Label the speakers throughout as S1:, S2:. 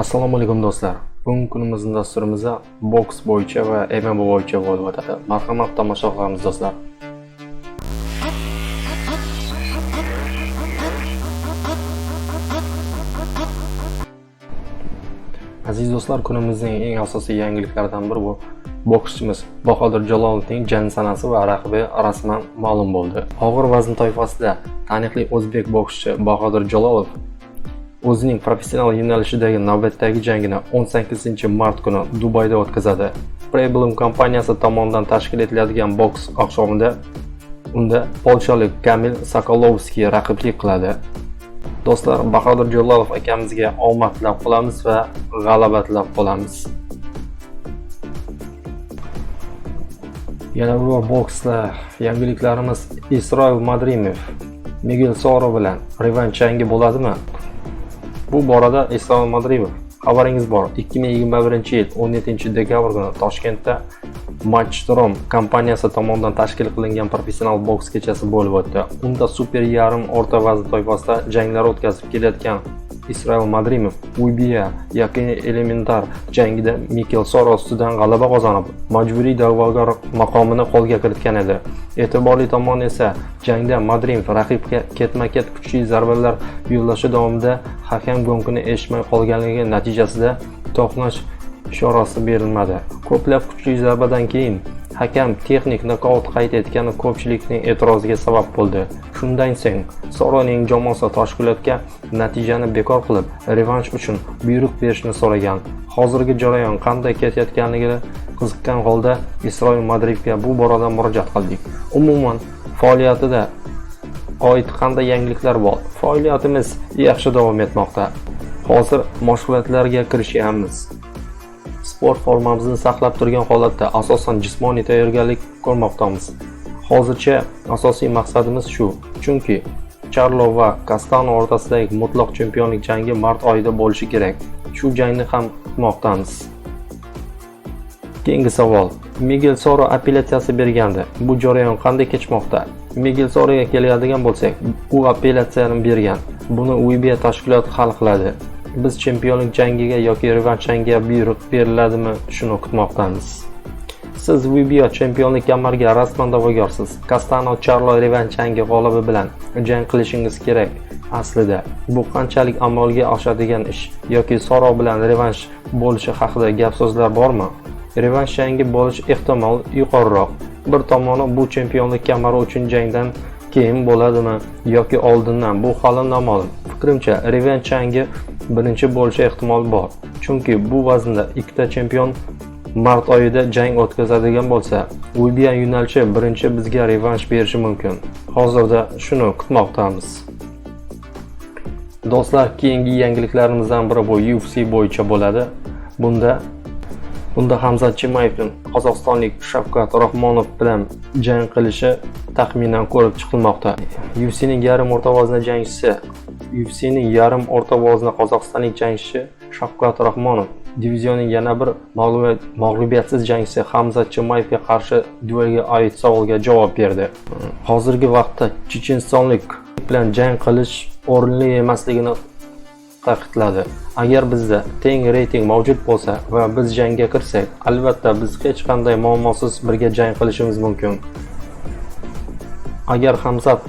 S1: assalomu alaykum do'stlar. Bugungi kunimizning dasturimizda boks bo'yicha va mma bo'yicha bo'lib o'tadi. Marhamat tomosha qilamiz do'stlar. Aziz do'stlar kunimizning eng asosiy yangiliklaridan biri bu bokschimiz bahodir jalolovning jang sanasi va raqibi rasman ma'lum bo'ldi. Og'ir vazn toifasida taniqli o'zbek bokschi bahodir jalolov o'zining professional yo'nalishidagi navbatdagi jangini 18 mart kuni dubayda o'tkazadi. Preblum kompaniyasi tomonidan tashkil etiladigan boks oqshomida unda polshalik kamil sokolovskiy raqiblik qiladi. Do'stlar bahodir jo'lolov akamizga omad tilab qolamiz va g'alaba tilab qolamiz. Yana bir bor boksda yangiliklarimiz isroil madrimov migel soro bilan revansh jangi bo'ladimi? Bu borada islom madrimov xabaringiz bor. 2021 yil 17 dekabr kuni toshkentda matchdrom kompaniyasi tomonidan tashkil qilingan professional boks kechasi bo'lib o'tdi. Unda super yarim o'rta vazn toifasida janglar o'tkazib kelayotgan isroil madrimov UBA yoki elementar jangida mikel soro ustidan g'alaba qozonib majburiy da'vogar maqomini qo'lga kiritgan edi. E'tiborli tomon esa jangda madrimov raqibga ketma ket kuchli zarbalar yo'llashi davomida hakam go'ngini eshitmay qolganligi natijasida to'qnash ishorasi berilmadi. Ko'plab kuchli zarbadan keyin hakam texnik nokaut qayd etgani ko'pchilikning e'tiroziga sabab bo'ldi. Shundan so'ng soroning jamoasi tashkilotga natijani bekor qilib revansh uchun buyruq berishni so'ragan. Hozirgi jarayon qanday ketayotganligini qiziqqan holda isroil madridga bu borada murojaat qildik. Umuman faoliyatida oid qanday yangiliklar bor? Faoliyatimiz yaxshi davom etmoqda. Hozir mashg'ulotlarga kirishyapmiz sport formamizni saqlab turgan holatda asosan jismoniy tayyorgarlik ko'rmoqdamiz. Hozircha asosiy maqsadimiz shu chunki charlo va kastano o'rtasidagi mutlaq chempionlik jangi mart oyida bo'lishi kerak. Shu jangni ham kutmoqdamiz. Keyingi savol. Migel soro apellyatsiyasi bergandi. Bu jarayon qanday kechmoqda? Migel soroga keladigan bo'lsak u apellyatsiyani bergan. Buni uiba tashkiloti hal qiladi. Biz chempionlik jangiga yoki revansh jangiga buyruq beriladimi shuni kutmoqdamiz. Siz vbo chempionlik kamariga rasman da'vogarsiz. Kastano charlo revansh jangi g'olibi bilan jang qilishingiz kerak. Aslida bu qanchalik amalga oshadigan ish yoki soro bilan revansh bo'lishi haqida gap so'zlar bormi? Revansh jangi bo'lish ehtimol yuqoriroq. Bir tomoni bu chempionlik kamari uchun jangdan keyin bo'ladimi yoki oldindan? Bu hali noma'lum. Fikrimcha revansh jangi birinchi bo'lishi ehtimol bor. Chunki bu vaznda ikkita chempion mart oyida jang o'tkazadigan bo'lsa ubian yo'nalishi birinchi bizga revansh berishi mumkin. Hozirda shuni kutmoqdamiz. Do'stlar keyingi yangiliklarimizdan biri bu ufc bo'yicha bo'ladi. Bunda bunda hamzat chimayevning qozog'istonlik shavkat rahmonov bilan jang qilishi taxminan ko'rib chiqilmoqda. Ufcning yarim o'rta vazn jangchisi ufcning yarim o'rta vazn qozog'istonlik jangchi shavkat rahmonov divizionning yana bir mag'lubiyatsiz jangchisi hamzat chimayevga qarshi duelga oid savolga javob berdi. Hozirgi vaqtda chechenistonlik bilan jang qilish o'rinli emasligini ta'kidladi. Agar bizda teng reyting mavjud bo'lsa va biz jangga kirsak albatta biz hech qanday muammosiz birga jang qilishimiz mumkin. Agar hamzat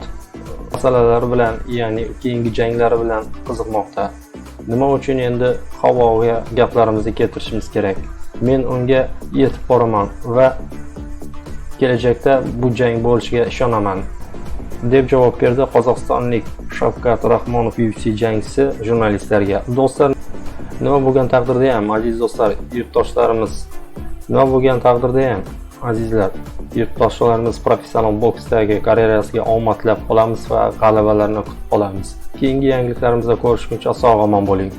S1: masalalari bilan ya'ni keyingi janglari bilan qiziqmoqda. Nima uchun endi havoga gaplarimizni keltirishimiz kerak? Men unga yetib boraman va kelajakda bu jang bo'lishiga ishonaman deb javob berdi qozog'istonlik shavkat rahmonov ufc jangchisi jurnalistlarga. Do'stlar nima bo'lgan taqdirda ham aziz do'stlar yurtdoshlarimiz nima bo'lgan taqdirda ham azizlar yurtdoshlarimiz professional boksdagi karyerasiga omad tilab qolamiz va g'alabalarni kutib qolamiz. Keyingi yangiliklarimizda ko'rishguncha sog' omon bo'ling.